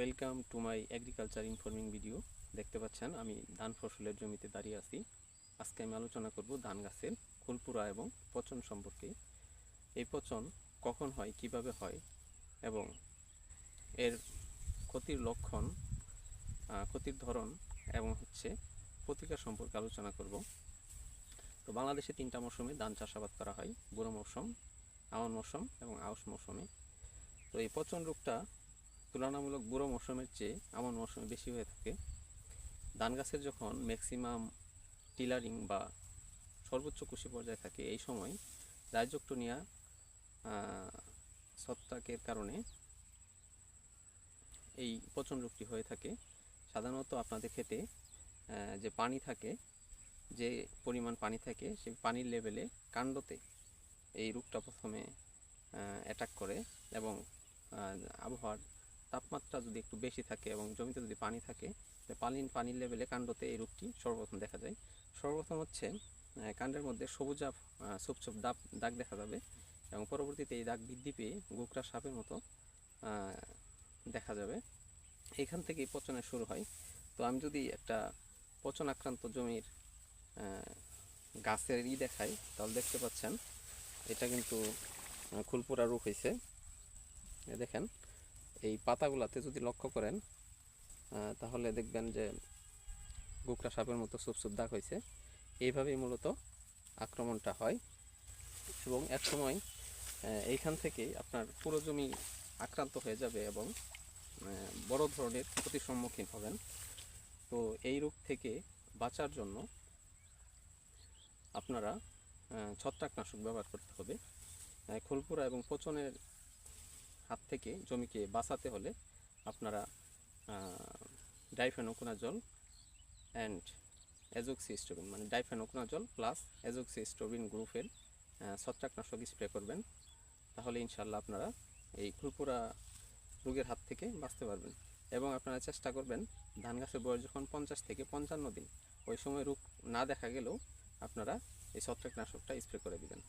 Welcome to my agriculture informing video দেখতে পাচ্ছেন, আমি ধান ফসলের জমিতে দাঁড়িয়ে আছি। আজকে আমি আলোচনা করব ধান গাছের ফুলপুরা এবং পচন সম্পর্কে। এই পচন কখন হয়, কীভাবে হয় এবং এর ক্ষতির লক্ষণ ক্ষতির ধরন এবং হচ্ছে প্রতিকার সম্পর্কে আলোচনা করব। তো বাংলাদেশে তিনটা মৌসুমে ধান চাষাবাদ করা হয়, বুড়ো মৌসুম, আমন মৌসুম এবং আউশ মৌসুমে। তো এই পচন রোগটা তুলনামূলক বুড়ো মৌসুমের চেয়ে আমন মৌসুমে বেশি হয়ে থাকে। ধান গাছের যখন ম্যাক্সিমাম টিলারিং বা সর্বোচ্চ কুশি পর্যায়ে থাকে এই সময় রাইজোক্টোনিয়া ছত্রাকের কারণে এই পচন রোগটি হয়ে থাকে। সাধারণত আপনাদের আহ, যে পানি থাকে যে পরিমাণ পানি থাকে সেই পানির লেভেলে কাণ্ডতে এই রোগটা প্রথমে অ্যাটাক করে এবং আবহাওয়ার তাপমাত্রা যদি একটু বেশি থাকে এবং জমিতে যদি পানি থাকে, তাহলে পানির পানির লেভেলে কাণ্ডতে এই রোগটি সর্বপ্রথম দেখা যায়। সর্বপ্রথম হচ্ছে কাণ্ডের মধ্যে সবুজ আব ছোপ ছোপ দাগ দাগ দেখা যাবে এবং পরবর্তীতে এই দাগ বৃদ্ধি পেয়ে গোকরা সাপের মতো দেখা যাবে। এখান থেকেই পচনের শুরু হয়। তো আমি যদি একটা পচন আক্রান্ত জমির গাছের ই দেখাই, তাহলে দেখতে পাচ্ছেন, এটা কিন্তু খুলপুরা রোগ হয়েছে দেখেন পাতাগুলাতে যদি লক্ষ্য করেন তাহলে দেখবেন যে গুকরা সাপের মতো সুপ সুপ দাগ হয়েছে। এইভাবেই মূলত আক্রমণটা হয় এবং এক সময় এইখান থেকেই আপনার পুরো জমি আক্রান্ত হয়ে যাবে এবং বড় ধরনের ক্ষতির সম্মুখীন হবেন। তো এই রোগ থেকে বাঁচার জন্য আপনারা ছত্রাকনাশক ব্যবহার করতে হবে। খোলপুরা এবং পচনের হাত থেকে জমিকে বাঁচাতে হলে আপনারা ডাইফেনোকোনাজল অ্যান্ড অ্যাজোক্সিস্টোবিন মানে ডাইফেনোকোনাজল প্লাস অ্যাজোক্সিস্টোবিন গ্রুপের ছত্রাকনাশক স্প্রে করবেন। তাহলে ইনশাল্লাহ আপনারা এই খুলপুরা রোগের হাত থেকে বাঁচতে পারবেন। এবং আপনারা চেষ্টা করবেন ধান গাছের বয়স যখন পঞ্চাশ থেকে পঞ্চান্ন দিন, ওই সময় রোগ না দেখা গেলেও আপনারা এই ছত্রাকনাশকটা স্প্রে করে দিবেন।